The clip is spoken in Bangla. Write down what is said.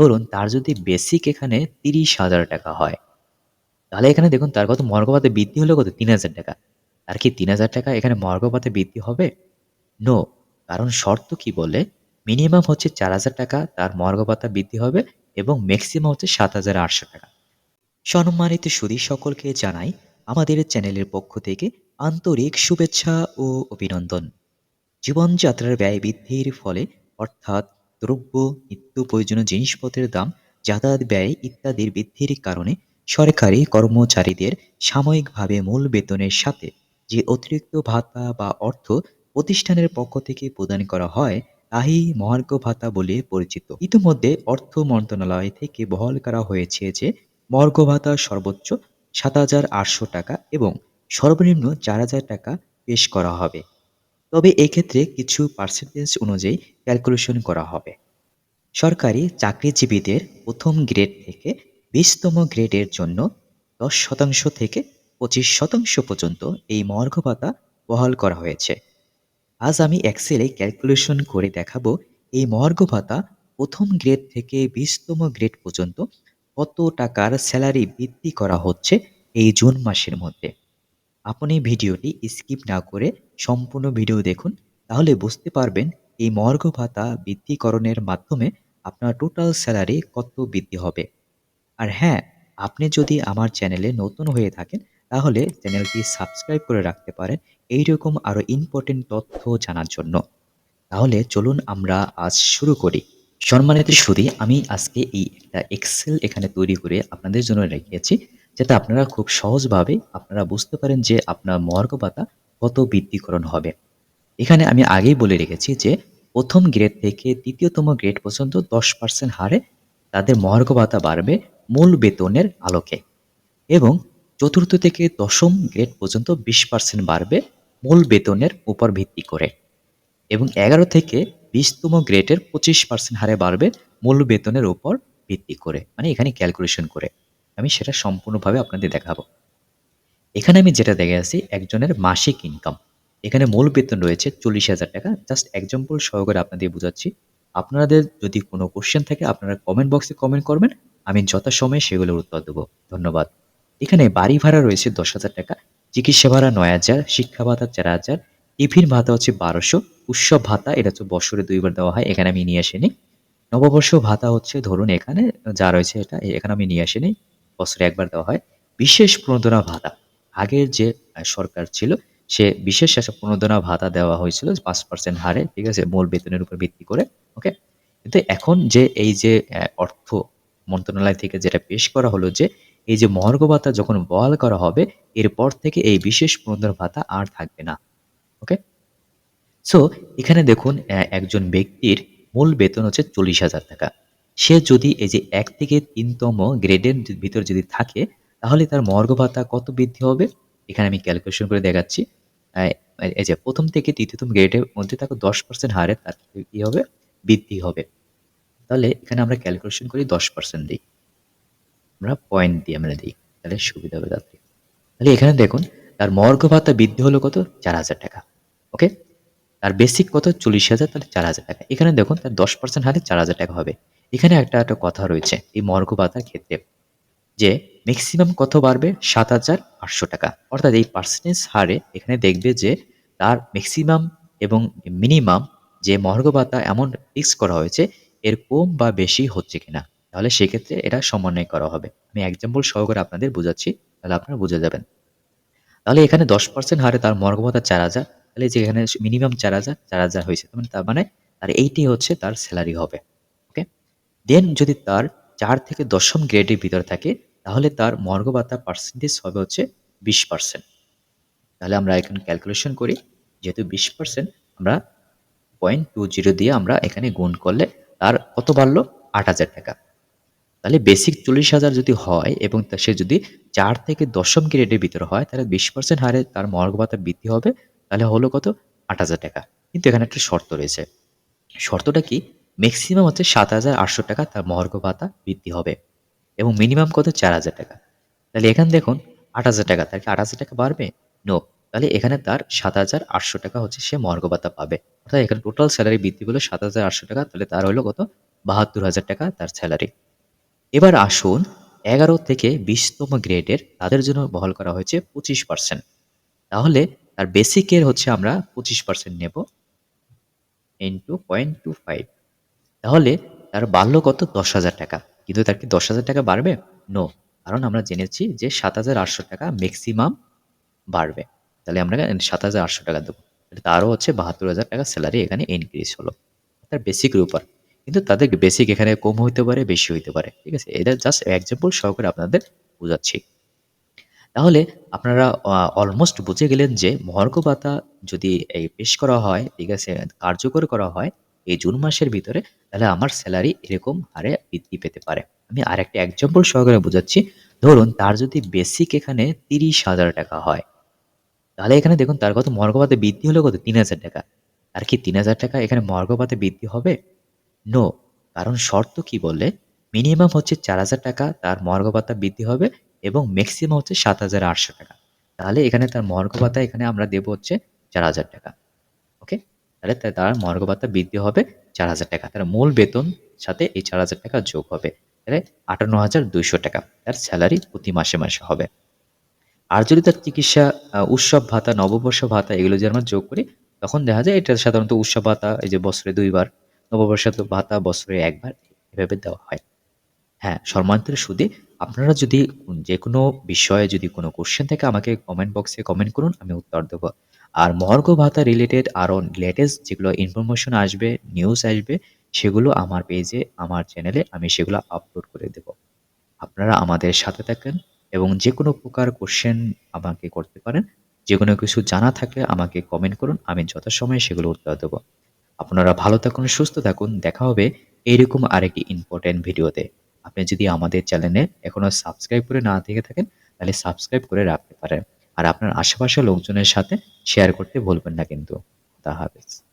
ধরুন তার যদি বেসিক এখানে তিরিশ হাজার টাকা হয়, তাহলে এখানে দেখুন তার কত মর্গভাতা বৃদ্ধি হলো কত? তিন হাজার টাকা। আর কি তিন হাজার টাকা এখানে মর্গভাতা বৃদ্ধি হবে? নো কারণ শর্ত কি বলে? মিনিমাম হচ্ছে চার হাজার টাকা, তার মর্গভাতা বৃদ্ধি হবে এবং ম্যাক্সিমাম হচ্ছে সাত হাজার আটশো টাকা। সম্মানিত সুদী সকলকে জানাই আমাদের চ্যানেলের পক্ষ থেকে আন্তরিক শুভেচ্ছা ও অভিনন্দন। জীবনযাত্রার ব্যয় বৃদ্ধির ফলে অর্থাৎ দ্রব্য, নিত্য প্রয়োজনীয় জিনিসপত্রের দাম, যাতায়াত ব্যয় ইত্যাদির বৃদ্ধির কারণে সরকারি কর্মচারীদের সাময়িকভাবে মূল বেতনের সাথে যে অতিরিক্ত ভাতা বা অর্থ প্রতিষ্ঠানের পক্ষ থেকে প্রদান করা হয় তাই মহার্ঘ ভাতা বলে পরিচিত। ইতিমধ্যে অর্থ মন্ত্রণালয় থেকে বহাল করা হয়েছে যে মর্গ ভাতা সর্বোচ্চ সাত হাজার আটশো টাকা এবং সর্বনিম্ন চার হাজার টাকা পেশ করা হবে। তবে এক্ষেত্রে কিছু পার্সেন্টেজ অনুযায়ী ক্যালকুলেশন করা হবে। সরকারি চাকরিজীবীদের প্রথম গ্রেড থেকে বিশতম গ্রেডের জন্য দশ শতাংশ থেকে পঁচিশ শতাংশ পর্যন্ত এই মর্গ ভাতা বহাল করা হয়েছে। আজ আমি এক্সেলে ক্যালকুলেশন করে দেখাবো এই মর্গ ভাতা প্রথম গ্রেড থেকে বিশতম গ্রেড পর্যন্ত কত টাকার স্যালারি বৃদ্ধি করা হচ্ছে এই জুন মাসের মধ্যে। আপনি ভিডিওটি স্কিপ না করে সম্পূর্ণ ভিডিও দেখুন, তাহলে বুঝতে পারবেন এই মর্গ ভাতা বৃদ্ধিকরণের মাধ্যমে আপনার টোটাল স্যালারি কত বৃদ্ধি হবে। আর হ্যাঁ আপনি যদি আমার চ্যানেলে নতুন হয়ে থাকেন, তাহলে চ্যানেলটি সাবস্ক্রাইব করে রাখতে পারেন, এইরকম আরও ইম্পর্টেন্ট তথ্য জানার জন্য। তাহলে চলুন আমরা আজ শুরু করি। সম্মানিত সুদী আমি আজকে এই একটা এক্সেল এখানে তৈরি করে আপনাদের জন্য রেখেছি। যাতে আপনারা খুব সহজভাবে আপনারা বুঝতে পারেন যে আপনার মর্গ ভাতা কত বৃদ্ধিকরণ হবে। এখানে আমি আগেই বলে রেখেছি যে প্রথম গ্রেড থেকে তৃতীয়তম গ্রেড পর্যন্ত দশ পার্সেন্ট হারে তাদের মহার্ঘ ভাতা বাড়বে মূল বেতনের আলোকে এবং চতুর্থ থেকে দশম গ্রেড পর্যন্ত বিশ পার্সেন্ট বাড়বে মূল বেতনের উপর ভিত্তি করে এবং এগারো থেকে বিশতম গ্রেডের পঁচিশ পার্সেন্ট হারে বাড়বে মূল বেতনের উপর ভিত্তি করে। মানে এখানে ক্যালকুলেশন করে। আমি সেটা সম্পূর্ণভাবে আপনাদের দেখাবো। এখানে আমি যেটা দেখে আছি একজনের মাসিক ইনকাম এখানে মূল বেতন রয়েছে চল্লিশ হাজার টাকা। জাস্ট এক্সাম্পল সহকারে আপনাদের বোঝাচ্ছি। আপনাদের যদি কোনো কোশ্চেন থাকে, আপনারা কমেন্ট বক্সে কমেন্ট করবেন। আমি যথাসময়ে সেগুলোর উত্তর দেবো। ধন্যবাদ। এখানে বাড়ি ভাড়া রয়েছে দশ হাজার টাকা। চিকিৎসা ভাড়া নয় হাজার, শিক্ষা ভাতা চার হাজার। টিফিন ভাতা হচ্ছে বারোশো। উৎসব ভাতা, এটা হচ্ছে বছরে দুইবার দেওয়া হয়, এখানে আমি নিয়ে আসিনি। নববর্ষ ভাতা হচ্ছে, ধরুন এখানে যা রয়েছে এটা এখানে আমি নিয়ে আসিনি। বছরে একবার দেওয়া হয়, বিশেষ প্রণোদনা ভাতা। আগের যে সরকার ছিল, সে বিশেষ একটা প্রণোদনা ভাতা দেওয়া হয়েছিল পাঁচ পার্সেন্ট হারে, ঠিক আছে, মূল বেতনের উপর ভিত্তি করে, ওকে? কিন্তু এখন যে, এই যে অর্থ মন্ত্রণালয় থেকে যেটা পেশ করা হলো যে, এই যে মহার্ঘ ভাতা যখন বহাল করা হবে, এরপর থেকে এই বিশেষ প্রণোদনা ভাতা আর থাকবে না, ওকে? সো এখানে দেখুন একজন ব্যক্তির মূল বেতন হচ্ছে চল্লিশ হাজার টাকা। সে যদি এই যে এক থেকে তিনতম গ্রেডের ভিতর যদি থাকে, তাহলে তার মর্গ ভাতা কত বৃদ্ধি হবে? এখানে আমি ক্যালকুলেশন করে দেখাচ্ছি। এই যে প্রথম থেকে তৃতীয়তম গ্রেডের মধ্যে তাকে দশ পার্সেন্ট হারে তার কী হবে, বৃদ্ধি হবে। তাহলে এখানে আমরা ক্যালকুলেশন করি দশ পার্সেন্ট দিই। আমরা পয়েন্ট দিই আমরা দিই। তাহলে সুবিধা হবে তাদের তাহলে এখানে দেখুন, তার মর্গ ভাতা বৃদ্ধি হলো কত? চার হাজার টাকা। ওকে তার বেসিক কত? চল্লিশ হাজার, তাহলে চার হাজার টাকা। এখানে দেখুন, তার দশ পার্সেন্ট হারে চার হাজার টাকা হবে। এখানে একটা একটা কথা রয়েছে এই মর্গ ভাতার ক্ষেত্রে, যে ম্যাক্সিমাম কত বাড়বে? সাত হাজার আটশো টাকা। অর্থাৎ এই পার্সেন্টেজ হারে এখানে দেখবে যে তার ম্যাক্সিমাম এবং মিনিমাম যে মর্গ ভাতা এমন ফিক্স করা হয়েছে, এর কম বা বেশি হচ্ছে কিনা? তাহলে সেক্ষেত্রে এটা সমন্বয় করা হবে। আমি এক্সাম্পল সহকারে আপনাদের বোঝাচ্ছি, তাহলে আপনারা বুঝে যাবেন। তাহলে এখানে দশ পার্সেন্ট হারে তার মর্গ ভাতা চার হাজার, তাহলে যে এখানে মিনিমাম চার হাজার চার হাজার হয়েছে। তার মানে তার এইটি হচ্ছে তার স্যালারি হবে। দেন যদি তার চার থেকে দশম গ্রেডের ভিতরে থাকে, তাহলে তার মর্গ ভাতা পার্সেন্টেজ হবে হচ্ছে বিশ পার্সেন্ট তাহলে আমরা এখানে ক্যালকুলেশন করি, যেহেতু বিশ পার্সেন্ট আমরা পয়েন্ট টু জিরো দিয়ে আমরা এখানে গুণ করলে তার কত বাড়লো? আট হাজার টাকা। তাহলে বেসিক চল্লিশ হাজার যদি হয় এবং সে যদি চার থেকে দশম গ্রেডের ভিতরে হয়, তাহলে বিশ পার্সেন্ট হারে তার মর্গ ভাতা বৃদ্ধি হবে, তাহলে হলো কত? আট হাজার টাকা। কিন্তু এখানে একটা শর্ত রয়েছে। শর্তটা কি? ম্যাক্সিমাম হচ্ছে সাত হাজার আটশো টাকা তার মহর্ঘ ভাতা বৃদ্ধি হবে এবং মিনিমাম কত? চার হাজার টাকা। তাহলে এখানে দেখুন, আট হাজার টাকা। তার কি আট হাজার টাকা বাড়বে? নো তাহলে এখানে তার সাত হাজার আটশো টাকা হচ্ছে সে মহর্ঘ ভাতা পাবে। অর্থাৎ এখানে টোটাল স্যালারি বৃদ্ধি হলো সাত হাজার আটশো টাকা। তাহলে তার হলো কত? বাহাত্তর হাজার টাকা তার স্যালারি এবার আসুন, এগারো থেকে বিশতম গ্রেডের তাদের জন্য বহাল করা হয়েছে পঁচিশ পার্সেন্ট তাহলে তার বেসিকের হচ্ছে আমরা পঁচিশ পার্সেন্ট নেব ইন্টু পয়েন্ট টু ফাইভ তাহলে তার বাড়লো কত? দশ হাজার টাকা। কিন্তু তার কি দশ হাজার টাকা বাড়বে? নো কারণ আমরা জেনেছি যে সাত হাজার আটশো টাকা ম্যাক্সিমাম বাড়বে। তাহলে আমরা সাত হাজার আটশো টাকা দেবো। তারও হচ্ছে বাহাত্তর হাজার টাকা স্যালারি এখানে ইনক্রিজ হলো। তার বেসিকের উপর। কিন্তু তাদের বেসিক এখানে কম হইতে পারে, বেশি হইতে পারে। ঠিক আছে? এটা জাস্ট এক্সাম্পল সহকারে আপনাদের বোঝাচ্ছি। তাহলে আপনারা অলমোস্ট বুঝে গেলেন যে মহার্ঘ ভাতা যদি, এই, পেশ করা হয়, ঠিক আছে, কার্যকর করা হয় এই জুন মাসের ভিতরে তাহলে আমার স্যালারি এরকম হারে বৃদ্ধি পেতে পারে। আমি আরেকটা এক্সাম্পল সহকারে বোঝাচ্ছি। ধরুন তার যদি বেসিক এখানে তিরিশ হাজার টাকা হয়, তাহলে এখানে দেখুন তার কত মর্গ ভাতা বৃদ্ধি হলো কত? তিন হাজার টাকা। আর কি তিন হাজার টাকা এখানে মর্গ ভাতা বৃদ্ধি হবে? নো কারণ শর্ত কি বললে? মিনিমাম হচ্ছে চার হাজার টাকা, তার মর্গ ভাতা বৃদ্ধি হবে এবং ম্যাক্সিমাম হচ্ছে সাত হাজার আটশো টাকা। তাহলে এখানে তার মর্গ ভাতা এখানে আমরা দেবো হচ্ছে চার হাজার টাকা। তাহলে তার মর্গ ভাতা বৃদ্ধি হবে চার হাজার টাকা। তার মূল বেতন সাথে এই চার হাজার টাকা যোগ হবে। তাহলে আটান্ন হাজার দুইশো টাকা। তার স্যালারি প্রতি মাসে মাসে হবে। আর যদি তার চিকিৎসা উৎসব ভাতা, নববর্ষ ভাতা এগুলো যদি আমরা যোগ করি, তখন দেখা যায় এটা সাধারণত উৎসব ভাতা, এই যে বছরে দুইবার, নববর্ষ ভাতা, বছরে একবার এভাবে দেওয়া হয়। হ্যাঁ সম্মানিত সুদে আপনারা যদি যে কোনো বিষয়ে যদি কোনো কোশ্চেন থাকে, আমাকে কমেন্ট বক্সে কমেন্ট করুন, আমি উত্তর দেবো। আর মর্গ ভাতা রিলেটেড আরও লেটেস্ট যেগুলো ইনফরমেশন আসবে নিউজ আসবে, সেগুলো আমার পেজে আমার চ্যানেলে আমি সেগুলো আপলোড করে দেব। আপনারা আমাদের সাথে থাকেন এবং যে কোনো প্রকার কোশ্চেন আমাকে করতে পারেন যে কোনো কিছু জানা থাকলে আমাকে কমেন্ট করুন, আমি যথাসময়ে সেগুলো উত্তর দেবো। আপনারা ভালো থাকুন, সুস্থ থাকুন, দেখা হবে এইরকম আরেকটি ইম্পর্টেন্ট ভিডিওতে আপনি যদি আমাদের চ্যানেলে এখনও সাবস্ক্রাইব করে না থেকে থাকেন, তাহলে সাবস্ক্রাইব করে রাখতে পারেন। আর আপনার আশেপাশের লোকজনের সাথে শেয়ার করতে ভুলবেন না কিন্তু। তা হাফেজ।